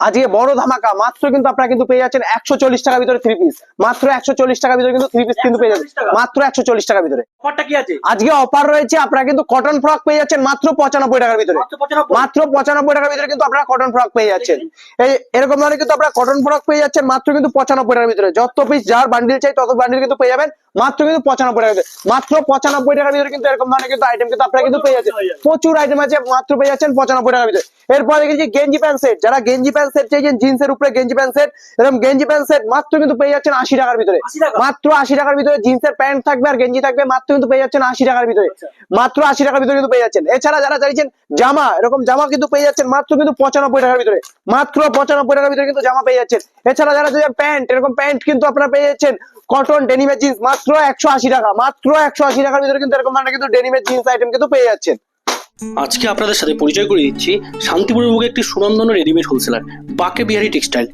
আজকে বড় ধামাকা মাত্র কিন্তু আপনারা কিন্তু পেয়ে যাচ্ছেন একশো চল্লিশ টাকার ভিতরে থ্রি পিস মাত্র একশো চল্লিশ টাকার ভিতরে কিন্তু থ্রি পিস কিন্তু পেয়ে যাচ্ছেন। মাত্র একশো চল্লিশ টাকার ভিতরে। অফারটা কি আছে? আজকে অফার রয়েছে আপনারা কিন্তু কটন ফ্রক পেয়ে যাচ্ছেন মাত্র পঁচানব্বই টাকার ভিতরে। মাত্র 95 মাত্র পঁচানব্বই টাকার ভিতরে কিন্তু আপনারা কটন ফ্রক পেয়ে যাচ্ছেন। এই এরকম ধরনের কিন্তু আপনারা কটন ফ্রক পেয়ে যাচ্ছেন মাত্র কিন্তু পঁচানব্বই টাকার ভিতরে। যত পিস যার বান্ডিল চাই তত বান্ডিল কিন্তু পেয়ে যাবেন। মাত্র কিন্তু পঁচানব্বই ভিতরে মাত্র পঁচানব্বই টাকার ভিতরে কিন্তু এরকম ধরনের কিন্তু আইটেম কিন্তু আপনারা কিন্তু পেয়ে যাচ্ছেন। প্রচুর আইটেম আছে মাত্র পেয়ে যাচ্ছেন পঁচানব্বই টাকার ভিতরে। এরপর দেখেছি গেঞ্জি প্যান্ট সেট। যারা গেঞ্জি প্যান্ট সেট চাইছেন জিন্সের উপরে গেঞ্জি প্যান্ট সেট এরকম গেঞ্জি প্যান্ট সেট মাত্র কিন্তু পেয়ে যাচ্ছেন আশি টাকার ভিতরে। মাত্র আশি টাকার ভিতরে জিন্সের প্যান্ট থাকবে আর গেঞ্জি থাকবে মাত্র কিন্তু পেয়ে যাচ্ছেন আশি টাকার ভিতরে। আচ্ছা। মাত্র আশি টাকার ভিতরে কিন্তু পেয়ে যাচ্ছেন। এছাড়া যারা চাইছেন জামা এরকম জামা কিন্তু পেয়ে যাচ্ছেন মাত্র কিন্তু পঁচানব্বই টাকার ভিতরে। মাত্র পঁচানব্বই টাকার ভিতরে কিন্তু জামা পেয়ে যাচ্ছেন। এছাড়া যারা চাইছেন প্যান্ট এরকম প্যান্ট কিন্তু আপনারা পেয়ে যাচ্ছেন। কটন ডেনিমের জিন্স মাত্র একশো আশি টাকা, মাত্র একশো আশি টাকার ভিতরে কিন্তু এরকম ধরনের কিন্তু ডেনিমের জিন্স আইটেম কিন্তু পেয়ে যাচ্ছেন। আজকে আপনাদের সাথে পরিচয় করে দিচ্ছি, শান্তিপুরের বুকে একটি সুনামধন্য রেডিমেড হোলসেলার বাকে বিহারি টেক্সটাইল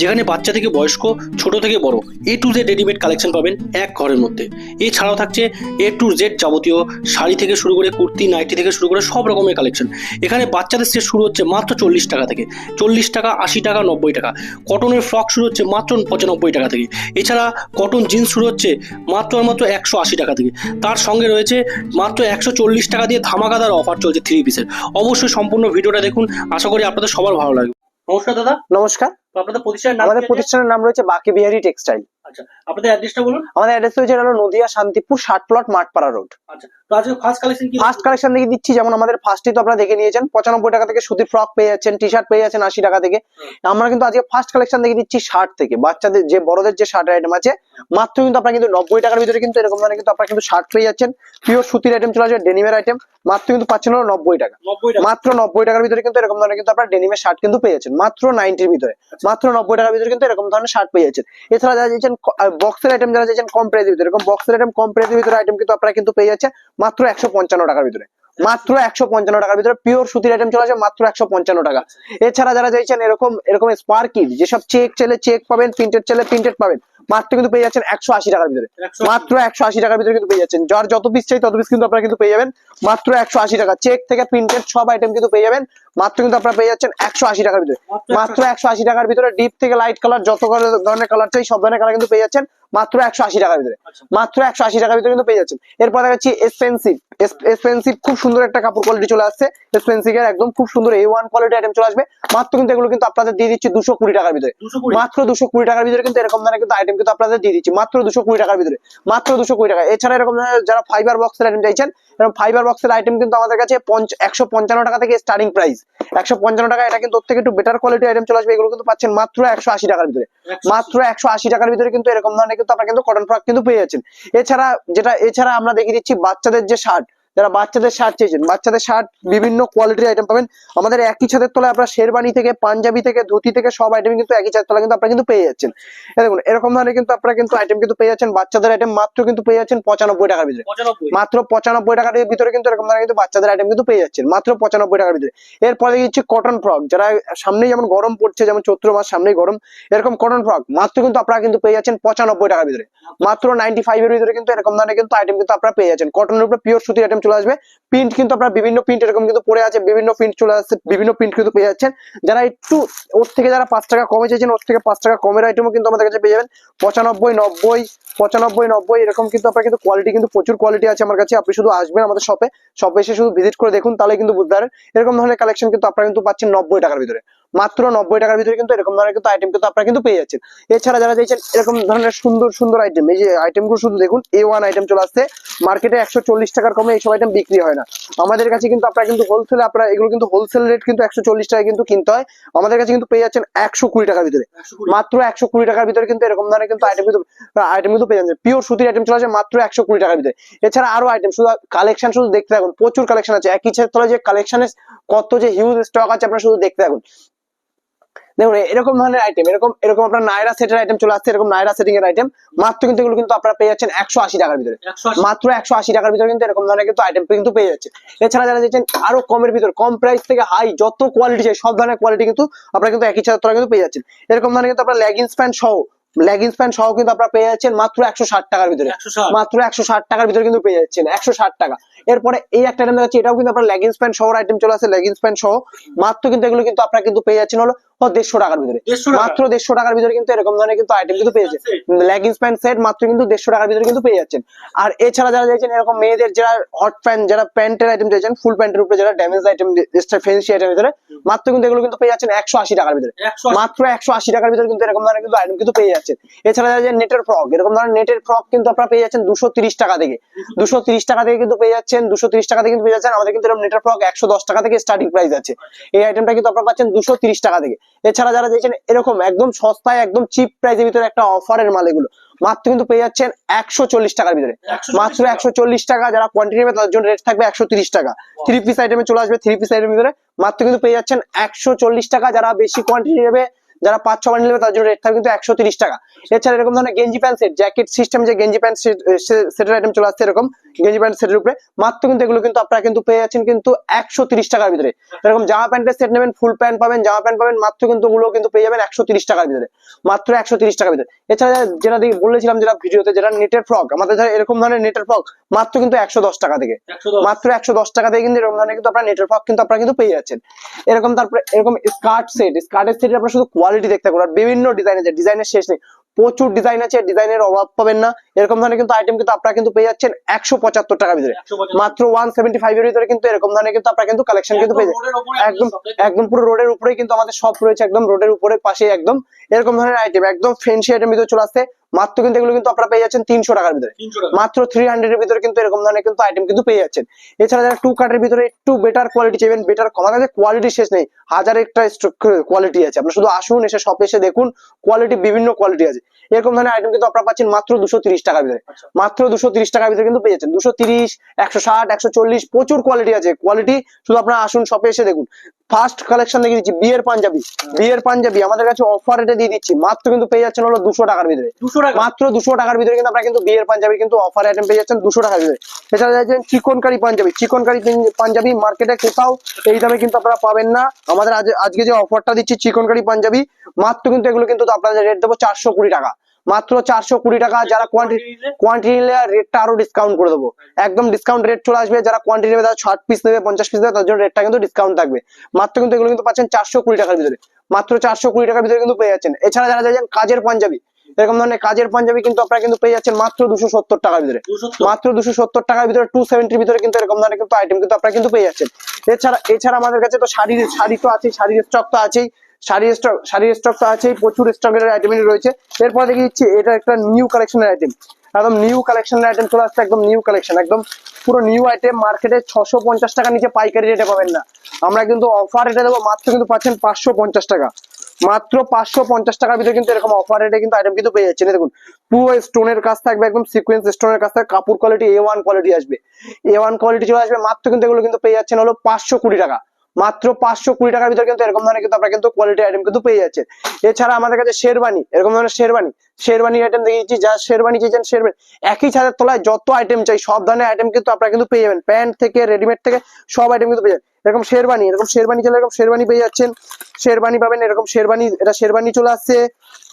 যেখানে বাচ্চা থেকে বয়স্ক, ছোট থেকে বড় A to Z readymade collection পাবেন এক ঘরের মধ্যে। এছাড়াও থাকছে এ টু জেড যাবতীয় শাড়ি থেকে শুরু করে কুর্তি নাইটি থেকে শুরু করে সব রকমের কালেকশন এখানে বাচ্চাদের সেট শুরু হচ্ছে মাত্র চল্লিশ টাকা থেকে। চল্লিশ টাকা আশি টাকা নব্বই টাকা। কটনের ফ্রক শুরু হচ্ছে মাত্র পঁচানব্বই টাকা থেকে। এছাড়া কটন জিন্স শুরু হচ্ছে মাত্র আর মাত্র একশো আশি টাকা থেকে। তার সঙ্গে রয়েছে মাত্র একশো চল্লিশ টাকা দিয়ে ধামাকাদার অফার চলছে থ্রি পিসের অবশ্যই সম্পূর্ণ ভিডিওটা দেখুন। আশা করি আপনাদের সবার ভালো লাগবে। নমস্কার দাদা। নমস্কার। আপনাদের প্রতিষ্ঠানের নাম আমাদের প্রতিষ্ঠানের নাম রয়েছে বাকি বিহারি টেক্সটাইল। আচ্ছা আপনাদের অ্যাড্রেসটা বলুন। আমাদের অ্যাড্রেস রয়েছে হলো নদিয়া শান্তিপুর ষাট প্লট মাঠপাড়া রোড আচ্ছা তো আজকে ফার্স্ট কালেকশন কি? ফার্স্ট কালেকশন দেখে দিচ্ছি যেমন আমাদের ফার্স্টে তো আপনারা দেখে নিয়েছেন পঁচানব্বই টাকা থেকে সুতির ফ্রক পেয়ে যাচ্ছেন টি শার্ট পেয়ে যাচ্ছেন আশি টাকা থেকে। আমরা কিন্তু আজকে ফার্স্ট কালেকশন দেখে দিচ্ছি শার্ট থেকে। বাচ্চাদের যে বড়দের যে শার্ট আইটেম আছে মাত্র কিন্তু আপনারা কিন্তু নব্বই টাকার ভিতরে কিন্তু এরকম ধরনের কিন্তু আপনারা কিন্তু শার্ট পেয়ে যাচ্ছেন। পিওর সুতির আইটেম চলে আসবে ডেনিমের আইটেম মাত্র কিন্তু পাচ্ছেন হলো নব্বই টাকা। মাত্র নব্বই টাকার ভিতরে কিন্তু এরকম ধরনের কিন্তু আপনার ডেনিমের শার্ট কিন্তু পেয়ে যাচ্ছেন। মাত্র নাইনটির ভিতরে মাত্র নব্বই টাকার ভিতরে কিন্তু এরকম ধরনের শার্ট পেয়ে যাচ্ছেন। এছাড়া যারা চাইছেন বক্সের আইটেম যারা চাইছেন কম প্রাইসের ভিতরে। এরকম বক্সের আইটেম কম প্রাইসের ভিতরে আইটেম কিন্তু আপনারা কিন্তু পেয়ে যাচ্ছে মাত্র একশো পঞ্চান্ন টাকার ভিতরে। মাত্র একশো পঞ্চান্ন টাকার ভিতরে পিওর সুতির আইটেম চলে আসে মাত্র একশো পঞ্চান্ন টাকা। এছাড়া যারা চাইছেন এরকম এরকম স্পার্কিট যেসব চেক চেলে চেক পাবেন প্রিন্টেড চেলে প্রিন্টেড পাবেন মাত্র কিন্তু পেয়ে যাচ্ছেন একশো আশি টাকার ভিতরে। মাত্র একশো আশি টাকার ভিতরে কিন্তু পেয়ে যাচ্ছেন। যার যত পিস চাই তত পিস কিন্তু আপনারা কিন্তু পেয়ে যাবেন। মাত্র একশো আশি টাকা। চেক থেকে প্রিন্টেড সব আইটেম কিন্তু পেয়ে যাবেন। মাত্র কিন্তু আপনারা পেয়ে যাচ্ছেন একশো আশি টাকার ভিতরে। মাত্র মাত্র একশো আশি টাকার ভিতরে ডিপ থেকে লাইট কালার যত ধরনের কালার চাই সব ধরনের কালার কিন্তু পেয়ে যাচ্ছেন। মাত্র একশো আশি টাকার ভিতরে। আচ্ছা। মাত্র একশো আশি টাকার ভিতরে কিন্তু পেয়ে যাচ্ছেন। এরপর দেখাচ্ছি এক্সপেন্সিভ এক্সপেন্সিভ খুব সুন্দর একটা কাপড় কোয়ালিটি চলে আসছে। এক্সপেন্সিভ এর একদম খুব সুন্দর এ ওয়ান কোয়ালিটি আইটেম চলে আসবে। মাত্র কিন্তু এগুলো কিন্তু আপনাদের দিয়ে দিচ্ছি দুশো কুড়ি টাকার ভিতরে। মাত্র দুশো কুড়ি টাকার ভিতরে কিন্তু এরকম ধরনের কিন্তু আইটেম কিন্তু আপনাদের দিয়ে দিচ্ছি। মাত্র দুশো কুড়ি টাকার ভিতরে। মাত্র দুশো কুড়ি টাকা। এছাড়া এরকম ধরনের যারা ফাইবার বক্সের আইটেম চাইছেন এরকম ফাইবার বক্সের আইটেম কিন্তু আমাদের কাছে একশো পঞ্চান্ন টাকা থেকে স্টার্টিং প্রাইস একশো পঞ্চান্ন টাকা এটা কিন্তু থেকে একটু বেটার কোয়ালিটি আইটেম চলে আসবে। এগুলো কিন্তু পাচ্ছেন মাত্র একশো আশি টাকার ভিতরে। মাত্র একশো আশি টাকার ভিতরে কিন্তু এরকম ধরনের কিন্তু আপনারা কিন্তু কটন ফ্রক কিন্তু পেয়ে যাচ্ছেন। এছাড়া যেটা, এছাড়া আমরা দেখিয়ে দিচ্ছি বাচ্চাদের যে শার্ট যারা বাচ্চাদের শার্ট চেয়েছেন বাচ্চাদের শার্ট বিভিন্ন কোয়ালিটির আইটেম পাবেন। আমাদের একই ছাদের তলায় আপনারা শেরবানি থেকে পাঞ্জাবি থেকে ধুতি থেকে সব আইটেম কিন্তু একই ছাদের তলায় কিন্তু আপনারা কিন্তু পেয়ে যাচ্ছেন। দেখুন এরকম ধরনের কিন্তু আপনারা কিন্তু আইটেম কিন্তু পেয়ে যাচ্ছেন। বাচ্চাদের আইটেম মাত্র কিন্তু পেয়ে যাচ্ছেন পঁচানব্বই টাকার ভিতরে। মাত্র পঁচানব্বই টাকার ভিতরে কিন্তু এরকম ধরনের কিন্তু বাচ্চাদের আইটেম কিন্তু পেয়ে যাচ্ছেন। মাত্র পঁচানব্বই টাকার ভিতরে। এরপরে দেখছি কটন ফ্রক যারা সামনেই যেমন গরম পড়ছে যেমন চৈত্র মাস সামনেই গরম এরকম কটন ফ্রক মাত্র কিন্তু আপনারা কিন্তু পেয়ে যাচ্ছেন পঁচানব্বই টাকার ভিতরে। মাত্র নাইনটি ফাইভ এর ভিতরে কিন্তু এরকম ধরনের কিন্তু আইটেম কিন্তু আপনারা পেয়ে যাচ্ছেন। কটনের উপরে পিওর সুতির আইটেম চলে আসবে। প্রিন্ট কিন্তু আপনারা বিভিন্ন প্রিন্ট এরকম কিন্তু পড়ে আছে, বিভিন্ন প্রিন্ট চলে আসছে, বিভিন্ন প্রিন্ট কিন্তু পেয়ে যাচ্ছেন। যারা একটু ওর থেকে যারা পাঁচ টাকা কমে চাইছেন ওর থেকে পাঁচ টাকা কমের আইটেমও কিন্তু আমাদের কাছে পেয়ে যাবেন। পঁচানব্বই, নব্বই পঁচানব্বই, নব্বই, এরকম কিন্তু আপনার কিন্তু কোয়ালিটি কিন্তু প্রচুর কোয়ালিটি আছে আমার কাছে। আপনি শুধু আসবেন আমাদের শপে শপে এসে শুধু ভিজিট করে দেখুন তাহলে কিন্তু বুঝতে পারেন এরকম ধরনের কালেকশন কিন্তু আপনারা কিন্তু পাচ্ছেন নব্বই টাকার ভিতরে। মাত্র নব্বই টাকার ভিতরে কিন্তু এরকম ধরনের কিন্তু আইটেম কিন্তু আপনারা কিন্তু পেয়ে যাচ্ছেন। এছাড়া যারা চাইছেন এরকম ধরনের সুন্দর সুন্দর আইটেম এই যে আইটেমগুলো শুধু দেখুন এ ওয়ান আইটেম চলে আসছে। মার্কেটে একশো চল্লিশ টাকার কমে এইসব আইটেম বিক্রি হয় না। আমাদের কাছে কিন্তু আপনারা কিন্তু হোলসেলে আপনারা এগুলো কিন্তু হোলসেল রেট কিন্তু একশো চল্লিশ টাকা কিন্তু কিনতে হয়। আমাদের কাছে কিন্তু পেয়ে যাচ্ছেন একশো কুড়ি টাকার ভিতরে। মাত্র একশো কুড়ি টাকার ভিতরে কিন্তু এরকম ধরনের কিন্তু আইটেম কিন্তু আইটেম কিন্তু পেয়ে যাচ্ছে পিওর সুতির আইটেম চলে আসে মাত্র একশো কুড়ি টাকার ভিতরে। এছাড়া আরও আইটেম শুধু কালেকশন শুধু দেখতে থাকুন। প্রচুর কালেকশন আছে। একই তলায় যে কালেকশনের কত যে হিউজ স্টক আছে আপনারা শুধু দেখতে থাকুন। দেখুন এরকম ধরনের আইটেম এরকম এরকম আপনার নাইরা সেটের আইটেম চলে আসছে এরকম নাইরা সেটিং এর আইটেম মাত্র কিন্তু এগুলো কিন্তু আপনারা পেয়ে যাচ্ছেন একশো আশি টাকার ভিতরে। মাত্র একশো আশি টাকার ভিতরে কিন্তু এরকম ধরনের কিন্তু আইটেম কিন্তু পেয়ে যাচ্ছে এছাড়া যারা চাইছেন আরও কমের ভিতর কম প্রাইস থেকে হাই যত কোয়ালিটি চাই সব ধরনের কোয়ালিটি কিন্তু আপনারা কিন্তু একই ছাত্র কিন্তু পেয়ে যাচ্ছেন। এরকম ধরনের কিন্তু আপনার লেগিংস প্যান্ট সহ লেগিংস প্যান্ট সহ কিন্তু আপনারা পেয়ে যাচ্ছেন মাত্র একশো ষাট টাকার ভিতরে। মাত্র একশো ষাট টাকার ভিতরে কিন্তু পেয়ে যাচ্ছেন একশো ষাট টাকা। এরপরে এই একটা আইটেম দেখাচ্ছি এটাও কিন্তু আপনার লেগিংস প্যান্ট সহ আইটেম চলে আসে লেগিংস প্যান্ট সহ। মাত্র কিন্তু এগুলো কিন্তু আপনারা কিন্তু পেয়ে যাচ্ছেন হলো দেড়শো টাকার ভিতরে। মাত্র দেড়শো টাকার ভিতরে কিন্তু এরকম ধরনের কিন্তু আইটেম কিন্তু পেয়ে যাচ্ছেন। লেগিংস প্যান্ট সেট মাত্র কিন্তু দেড়শো টাকার ভিতরে কিন্তু পেয়ে যাচ্ছেন। আর এছাড়া যারা চাইছেন এরকম মেয়েদের যারা হট প্যান্ট যারা প্যান্টের আইটেম চাইছেন ফুল প্যান্টের উপরে যারা ড্যামেজ আইটেম ফেন্সি আইটেম ভিতরে মাত্র কিন্তু এগুলো কিন্তু পেয়ে যাচ্ছেন একশো আশি টাকার ভিতরে। মাত্র একশো আশি টাকার ভিতরে কিন্তু এরকম ধরনের কিন্তু আইটেম কিন্তু পেয়ে যাচ্ছেন। এছাড়া যারা নেটের ফ্রক এরকম ধরনের নেটের ফ্রক কিন্তু আপনারা পেয়ে যাচ্ছেন দুশো তিরিশ টাকা থেকে। দুশো তিরিশ টাকা থেকে কিন্তু পেয়ে যাচ্ছেন দুশো তিরিশ টাকা থেকে কিন্তু পেয়ে যাচ্ছেন। আমাদের কিন্তু এরকম নেটের ফ্রক একশো দশ টাকা থেকে স্টার্টিং প্রাইস আছে এই আইটেমটা কিন্তু আপনারা পাচ্ছেন দুশো তিরিশ টাকা থেকে। এছাড়া যারা চাইছেন এরকম একদম সস্তায় একদম চিপ প্রাইসের ভিতরে একটা অফারের মাল এগুলো। মাত্র কিন্তু পেয়ে যাচ্ছেন একশো চল্লিশ টাকার ভিতরে। মাত্র একশো চল্লিশ টাকা যারা কোয়ান্টিটি নেবে তাদের জন্য রেট থাকবে একশো তিরিশ টাকা। থ্রি পিস আইটেমে চলে আসবে থ্রি পিস আইটেমের ভিতরে। মাত্র কিন্তু পেয়ে যাচ্ছেন একশো চল্লিশ টাকা যারা বেশি কোয়ান্টিটি নেবে যারা পাঁচ ছ বান্ডিল নেবে তার জন্য রেট থাকবে কিন্তু একশো তিরিশ টাকা। এছাড়া এরকম ধরনের গেঞ্জি প্যান্ট সেট জ্যাকেট সিস্টেম যে গেঞ্জি প্যান্ট সেটের আইটেম চলে আসছে এরকম গেঞ্জি প্যান্ট সেটের উপরে। মাত্র কিন্তু এগুলো কিন্তু আপনারা কিন্তু পেয়ে যাচ্ছেন কিন্তু একশো তিরিশ টাকার ভিতরে। এরকম জামা প্যান্টের সেট নেবেন ফুল প্যান্ট পাবেন জামা প্যান্ট পাবেন মাত্র কিন্তু ওগুলো কিন্তু পেয়ে যাবেন একশো তিরিশ টাকার ভিতরে। মাত্র একশো তিরিশ টাকার ভিতরে। এছাড়া যেটা বলেছিলাম যেটা ভিডিওতে যেটা নেটের ফ্রক আমাদের যারা এরকম ধরনের নেটের ফ্রক মাত্র কিন্তু একশো দশ টাকা থেকে। মাত্র একশো দশ টাকা থেকে কিন্তু এরকম ধরনের কিন্তু আপনার নেটের ফ্রক কিন্তু আপনারা কিন্তু পেয়ে যাচ্ছেন। এরকম তারপরে এরকম স্কার্ট সেট স্কার্টের সেট আপনার শুধু কোয়ালিটি দেখতে পারেন আর বিভিন্ন ডিজাইন আছে ডিজাইনের শেষ নেই। প্রচুর ডিজাইন আছে ডিজাইনের অভাব পাবেন না। এরকম ধরনের কিন্তু আইটেম কিন্তু আপনারা কিন্তু পেয়ে যাচ্ছেন একশো পঁচাত্তর টাকার ভিতরে। মাত্র ওয়ান সেভেন্টি ফাইভ এর ভিতরে কিন্তু এরকম ধরনের কিন্তু আপনারা কিন্তু কালেকশন কিন্তু পেয়ে যাবেন একদম একদম পুরো রোডের উপরেই কিন্তু আমাদের সব রয়েছে একদম রোডের উপরে পাশে একদম। এরকম ধরনের আইটেম একদম ফ্যান্সি আইটেম ভিতরে চলে আসছে। মাত্র কিন্তু এগুলো কিন্তু আপনারা পেয়ে যাচ্ছেন তিনশো টাকার ভিতরে। মাত্র থ্রি হান্ড্রেড এর ভিতরে কিন্তু এরকম ধরনের কিন্তু আইটেম কিন্তু পেয়ে যাচ্ছেন। এছাড়া যারা টু কাটের ভিতরে একটু বেটার কোয়ালিটি চাইবেন বেটার আমার কাছে কোয়ালিটি শেষ নেই। হাজার একটা কোয়ালিটি আছে। আপনারা শুধু আসুন এসে শপে এসে দেখুন কোয়ালিটি বিভিন্ন কোয়ালিটি আছে। এরকম ধরনের আইটেম কিন্তু আপনারা পাচ্ছেন মাত্র দুশো তিরিশ টাকার ভিতরে। মাত্র দুশো তিরিশ টাকার ভিতরে কিন্তু পেয়ে যাচ্ছেন। দুশো তিরিশ একশো ষাট একশো চল্লিশ প্রচুর কোয়ালিটি আছে। কোয়ালিটি শুধু আপনারা আসুন শপে এসে দেখুন। ফার্স্ট কালেকশন দেখে দিচ্ছি বিয়ের পাঞ্জাবি। বিয়ের পাঞ্জাবি আমাদের কাছে অফার রেটে দিয়ে দিচ্ছি। মাত্র কিন্তু পেয়ে যাচ্ছেন হলো দুশো টাকার ভিতরে। মাত্র দুশো টাকার ভিতরে কিন্তু আপনারা কিন্তু বিয়ের পাঞ্জাবি কিন্তু অফার আইটেম পেয়ে যাচ্ছেন দুশো টাকার ভিতরে। এছাড়া যাচ্ছেন চিকন কারি পাঞ্জাবি। চিকন কারি পাঞ্জাবি মার্কেটে কোথাও এই দামে কিন্তু আপনারা পাবেন না। আমাদের আজ আজকে যে অফারটা দিচ্ছি চিকন কারি পাঞ্জাবি মাত্র কিন্তু এগুলো কিন্তু আপনাদের রেট দেবো চারশো কুড়ি টাকা। মাত্র চারশো কুড়ি টাকা যারা কোয়ান্টিটি কোয়ান্টিটি নিলে? রেটটা আরও ডিসকাউন্ট করে দেবো। একদম ডিসকাউন্ট রেট চলে আসবে যারা কোয়ান্টিটি নেবে তারা ষাট পিস নেবে পঞ্চাশ পিস নেবে তার জন্য রেটটা কিন্তু ডিসকাউন্ট থাকবে। মাত্র কিন্তু এগুলো কিন্তু পাচ্ছেন চারশো কুড়ি টাকার ভিতরে। মাত্র চারশো কুড়ি টাকার ভিতরে কিন্তু পেয়ে যাচ্ছেন। এছাড়া যারা যাচ্ছেন কাজের পাঞ্জাবি এরকম ধরনের কাজের পাঞ্জাবি কিন্তু আপনারা কিন্তু পেয়ে যাচ্ছেন মাত্র দুশো সত্তর টাকার ভিতরে। মাত্র দুশো সত্তর টাকার ভিতরে টু সেভেন্টির ভিতরে কিন্তু এরকম ধরনের কিন্তু আইটেম কিন্তু আপনারা কিন্তু পেয়ে যাচ্ছেন। এছাড়া এছাড়া আমাদের কাছে তো শাড়ির শাড়ি তো আছেই শাড়ির স্টক তো আছেই। শাড়ির স্টক শাড়ির স্টক তো আছেই, প্রচুর স্টকের আইটেম রয়েছে। এরপর দেখে দিচ্ছি, এটা একটা নিউ কালেকশনের আইটেম একদম নিউ কালেকশনের আইটেম চলে আসছে, একদম নিউ কালেকশন একদম পুরো নিউ আইটেম মার্কেটে ছশো পঞ্চাশ টাকা নিচে পাইকারি রেটে পাবেন না। আমরা কিন্তু অফার রেটে দেবো মাত্র কিন্তু পাচ্ছেন পাঁচশো পঞ্চাশ টাকা। মাত্র পাঁচশো পঞ্চাশ টাকার ভিতরে কিন্তু এরকম অফার রেটে কিন্তু আইটেম কিন্তু পেয়ে যাচ্ছেন। দেখুন, পুরো স্টোনের কাজ থাকবে, একদম সিকোয়েন্স স্টোনের কাজ থাকবে, কাপড় কোয়ালিটি এ ওয়ান কোয়ালিটি আসবে। এ ওয়ান কোয়ালিটি চলে আসবে, মাত্র কিন্তু এগুলো কিন্তু পেয়ে যাচ্ছেন হলো পাঁচশো কুড়ি টাকা। মাত্র পাঁচশো কুড়ি টাকার ভিতরে কিন্তু এরকম ধরনের কিন্তু আপনারা কিন্তু কোয়ালিটি আইটেম কিন্তু পেয়ে যাচ্ছেন। এছাড়া আমাদের কাছে শেরবানি এরকম ধরনের শেরবানি শেরবানি আইটেম দেখিয়েছি, যা শেরবানি চেয়েছেন শেরবানি একই ছাদের তলায় যত আইটেম চাই, সব ধরনের আইটেম কিন্তু আপনারা কিন্তু পেয়ে যাবেন। প্যান্ট থেকে রেডিমেড থেকে, সব আইটেম কিন্তু পেয়ে যাবেন। এরকম শেরবানি এরকম শেরবানি চলে, এরকম শেরবানি পেয়ে যাচ্ছেন। শেরবানি পাবেন, এরকম শেরবানি এটা শেরবানি চলে আসছে।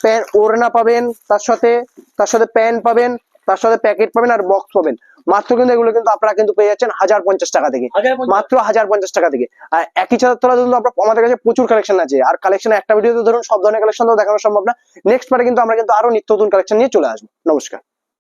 প্যান্ট, ওড়না পাবেন, তার সাথে তার সাথে প্যান্ট পাবেন, তার সাথে প্যাকেট পাবেন আর বক্স পাবেন। মাত্র কিন্তু এগুলো কিন্তু আপনারা কিন্তু পেয়ে যাচ্ছেন হাজার পঞ্চাশ টাকা থেকে। মাত্র হাজার পঞ্চাশ টাকা থেকে। আর একই ছাদের তলা কিন্তু আমরা আমাদের কাছে প্রচুর কালেকশন আছে। আর কালেকশন একটা ভিডিওতে ধরুন সব ধরনের কালেকশন তো দেখানো সম্ভব না। নেক্সট পারে কিন্তু আমরা কিন্তু আরও নিত্য নতুন কালেকশন নিয়ে চলে আসব। নমস্কার।